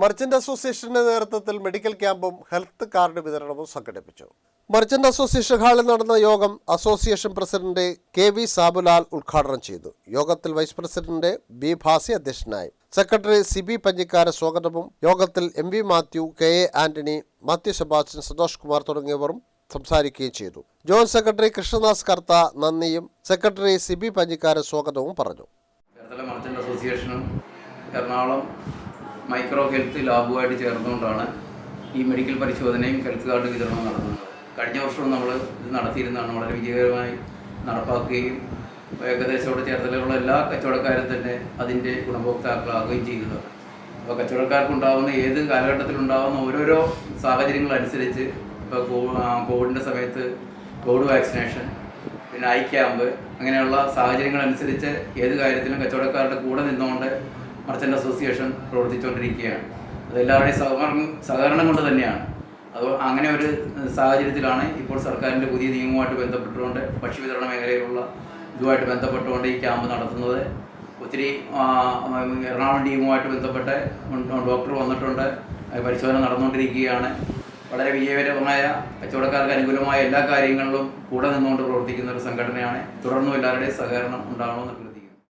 Merchant അസോസിയേഷന്റെ നേതൃത്വത്തിൽ medical ക്യാമ്പും ഹെൽത്ത് കാർഡ് വിതരണവും സംഘടിപ്പിച്ചു. മർച്ചന്റ് അസോസിയേഷൻ ഹാളിൽ നടന്ന യോഗം association president K V Sabulal ഉദ്ഘാടനം ചെയ്തു. യോഗത്തിൽ വൈസ് പ്രസിഡന്റ് ബി ഭാസി അധ്യക്ഷനായി. സെക്രട്ടറി സിബി പഞ്ഞിക്കാര സ്വാഗതവും. യോഗത്തിൽ M V Mathew K A Antony Mathew Sebastian Santhosh Kumar തുടങ്ങിയവരും സംസാരിക്കുകയും ചെയ്തു. ജോയിന്റ് സെക്രട്ടറി കൃഷ്ണദാസ് കർത്ത നന്ദിയും സെക്രട്ടറി സിബി പഞ്ഞിക്കാര സ്വാഗതവും പറഞ്ഞു. മർച്ചന്റ് അസോസിയേഷനും എറണാകുളം മൈക്രോ ഹെൽത്ത് ലാബുമായിട്ട് ചേർന്നുകൊണ്ടാണ് ഈ മെഡിക്കൽ പരിശോധനയും ഹെൽത്ത് കാർഡ് വിതരണവും നടത്തുന്നത് കഴിഞ്ഞ വർഷവും നമ്മൾ ഇത് നടത്തിയിരുന്നതാണ്. വളരെ വിജയകരമായി നടപ്പാക്കുകയും ഏകദേശത്തോട് ചേർത്തലുള്ള എല്ലാ കച്ചവടക്കാരും തന്നെ അതിന്റെ ഗുണഭോക്താക്കളാകുകയും ചെയ്യുന്നത് അപ്പോൾ കച്ചവടക്കാർക്കുണ്ടാകുന്ന ഏത് കാലഘട്ടത്തിലുണ്ടാകുന്ന ഓരോരോ സാഹചര്യങ്ങളനുസരിച്ച് ഇപ്പോൾ കോവിഡിന്റെ സമയത്ത് കോവിഡ് വാക്സിനേഷൻ പിന്നെ ഐ ക്യാമ്പ് അങ്ങനെയുള്ള സാഹചര്യങ്ങളനുസരിച്ച് ഏത് കാര്യത്തിലും കച്ചവടക്കാരുടെ കൂടെ നിന്നുകൊണ്ട് മർച്ചന്റ് അസോസിയേഷൻ പ്രവർത്തിച്ചുകൊണ്ടിരിക്കുകയാണ്. അത് എല്ലാവരുടെയും സഹകരണം സഹകരണം കൊണ്ട് തന്നെയാണ്. അത് അങ്ങനെ ഒരു സാഹചര്യത്തിലാണ് ഇപ്പോൾ സർക്കാരിന്റെ പുതിയ നിയമവുമായിട്ട് ബന്ധപ്പെട്ടുകൊണ്ട് ഭക്ഷ്യ വിതരണ മേഖലയിലുള്ള ഇതുമായിട്ട് ബന്ധപ്പെട്ടുകൊണ്ട് ഈ ക്യാമ്പ് നടത്തുന്നത്. ഒത്തിരി എറണാകുളം ടീമുമായിട്ട് ബന്ധപ്പെട്ട് ഡോക്ടർ വന്നിട്ടുണ്ട്. പരിശോധന നടന്നുകൊണ്ടിരിക്കുകയാണ്. വളരെ വിജയകരമായ കച്ചവടക്കാർക്ക് അനുകൂലമായ എല്ലാ കാര്യങ്ങളിലും കൂടെ നിന്നുകൊണ്ട് പ്രവർത്തിക്കുന്ന ഒരു സംഘടനയാണ്. തുടർന്നും എല്ലാവരുടെയും സഹകരണം ഉണ്ടാകണമെന്ന്